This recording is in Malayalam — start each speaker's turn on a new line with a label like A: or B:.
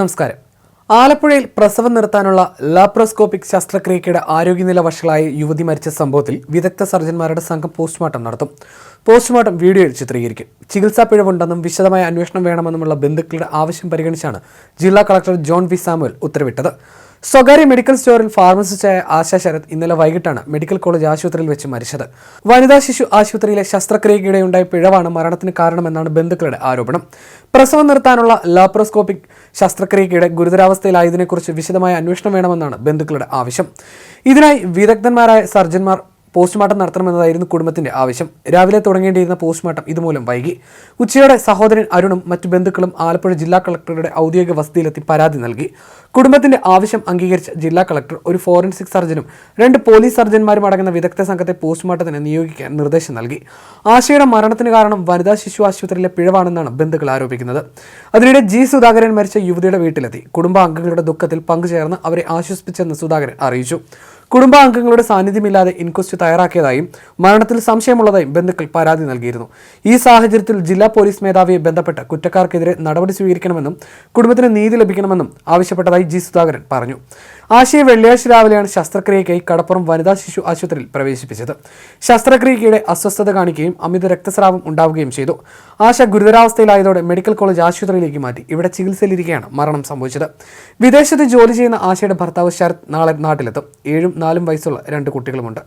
A: നമസ്കാരം. ആലപ്പുഴയിൽ പ്രസവം നിർത്താനുള്ള ലാപ്രോസ്കോപ്പിക് ശസ്ത്രക്രിയയ്ക്കിടെ ആരോഗ്യനില വഷളായ യുവതി മരിച്ച സംഭവത്തിൽ വിദഗ്ധ സർജന്മാരുടെ സംഘം പോസ്റ്റ്മോർട്ടം നടത്തും. പോസ്റ്റ്മോർട്ടം വീഡിയോയിൽ ചിത്രീകരിക്കും. ചികിത്സാ പിഴവുണ്ടെന്നും വിശദമായ അന്വേഷണം വേണമെന്നുമുള്ള ബന്ധുക്കളുടെ ആവശ്യം പരിഗണിച്ചാണ് ജില്ലാ കളക്ടർ ജോൺ വി സാമുവൽ ഉത്തരവിട്ടത്. സ്വകാര്യ മെഡിക്കൽ സ്റ്റോറിൽ ഫാർമസിസ്റ്റായ ആശാ ശരത് ഇന്നലെ വൈകിട്ടാണ് മെഡിക്കൽ കോളേജ് ആശുപത്രിയിൽ വെച്ച് മരിച്ചത്. വനിതാ ശിശു ആശുപത്രിയിലെ ശസ്ത്രക്രിയയ്ക്കിടെയുണ്ടായ പിഴവാണ് മരണത്തിന് കാരണമെന്നാണ് ബന്ധുക്കളുടെ ആരോപണം. പ്രസവം നിർത്താനുള്ള ലാപ്രോസ്കോപ്പിക് ശസ്ത്രക്രിയയ്ക്കിടെ ഗുരുതരാവസ്ഥയിലായതിനെക്കുറിച്ച് വിശദമായ അന്വേഷണം വേണമെന്നാണ് ബന്ധുക്കളുടെ ആവശ്യം. ഇതിനായി വിദഗ്ധന്മാരായ സർജന്മാർ പോസ്റ്റ്മോർട്ടം നടത്തണമെന്നതായിരുന്നു കുടുംബത്തിന്റെ ആവശ്യം. രാവിലെ തുടങ്ങേണ്ടിയിരുന്ന പോസ്റ്റ്മോർട്ടം ഇതുമൂലം വൈകി. ഉച്ചയോടെ സഹോദരൻ അരുണും മറ്റു ബന്ധുക്കളും ആലപ്പുഴ ജില്ലാ കളക്ടറുടെ ഔദ്യോഗിക വസതിയിലെത്തി പരാതി നൽകി. കുടുംബത്തിന്റെ ആവശ്യം അംഗീകരിച്ച ജില്ലാ കളക്ടർ ഒരു ഫോറൻസിക് സർജനും രണ്ട് പോലീസ് സർജന്മാരും അടങ്ങുന്ന വിദഗ്ധ സംഘത്തെ പോസ്റ്റ്മോർട്ടത്തിന് നിയോഗിക്കാൻ നിർദ്ദേശം നൽകി. ആശയുടെ മരണത്തിന് കാരണം വനിതാ ശിശു ആശുപത്രിയിലെ പിഴവാണെന്നാണ് ബന്ധുക്കൾ ആരോപിക്കുന്നത്. അതിനിടെ ജി സുധാകരൻ മരിച്ച യുവതിയുടെ വീട്ടിലെത്തി. കുടുംബാംഗങ്ങളുടെ ദുഃഖത്തിൽ പങ്കുചേർന്ന് അവരെ ആശ്വസിപ്പിച്ചെന്ന് സുധാകരൻ അറിയിച്ചു. കുടുംബാംഗങ്ങളുടെ സാന്നിധ്യമില്ലാതെ ഇൻക്വസ്റ്റ് തയ്യാറാക്കിയതായും മരണത്തിൽ സംശയമുള്ളതായും ബന്ധുക്കൾ പരാതി നൽകിയിരുന്നു. ഈ സാഹചര്യത്തിൽ ജില്ലാ പോലീസ് മേധാവിയെ ബന്ധപ്പെട്ട് കുറ്റക്കാർക്കെതിരെ നടപടി സ്വീകരിക്കണമെന്നും കുടുംബത്തിന് നീതി ലഭിക്കണമെന്നും ആവശ്യപ്പെട്ടതായി ജി സുധാകരൻ പറഞ്ഞു. ആശയ വെള്ളിയാഴ്ച രാവിലെയാണ് ശസ്ത്രക്രിയയ്ക്കായി കടപ്പുറം വനിതാ ശിശു ആശുപത്രിയിൽ പ്രവേശിപ്പിച്ചത്. ശസ്ത്രക്രിയയ്ക്കിടെ അസ്വസ്ഥത കാണിക്കുകയും അമിത രക്തസ്രാവം ഉണ്ടാവുകയും ചെയ്തു. ആശ ഗുരുതരാവസ്ഥയിലായതോടെ മെഡിക്കൽ കോളേജ് ആശുപത്രിയിലേക്ക് മാറ്റി ഇവിടെ ചികിത്സയിലിരിക്കെയാണ് മരണം സംഭവിച്ചത്. വിദേശത്ത് ജോലി ചെയ്യുന്ന ആശയുടെ ഭർത്താവ് ശരത് നാളെ നാട്ടിലെത്തും. ഏഴും നാലും വയസ്സുള്ള രണ്ട് കുട്ടികളുമുണ്ട്.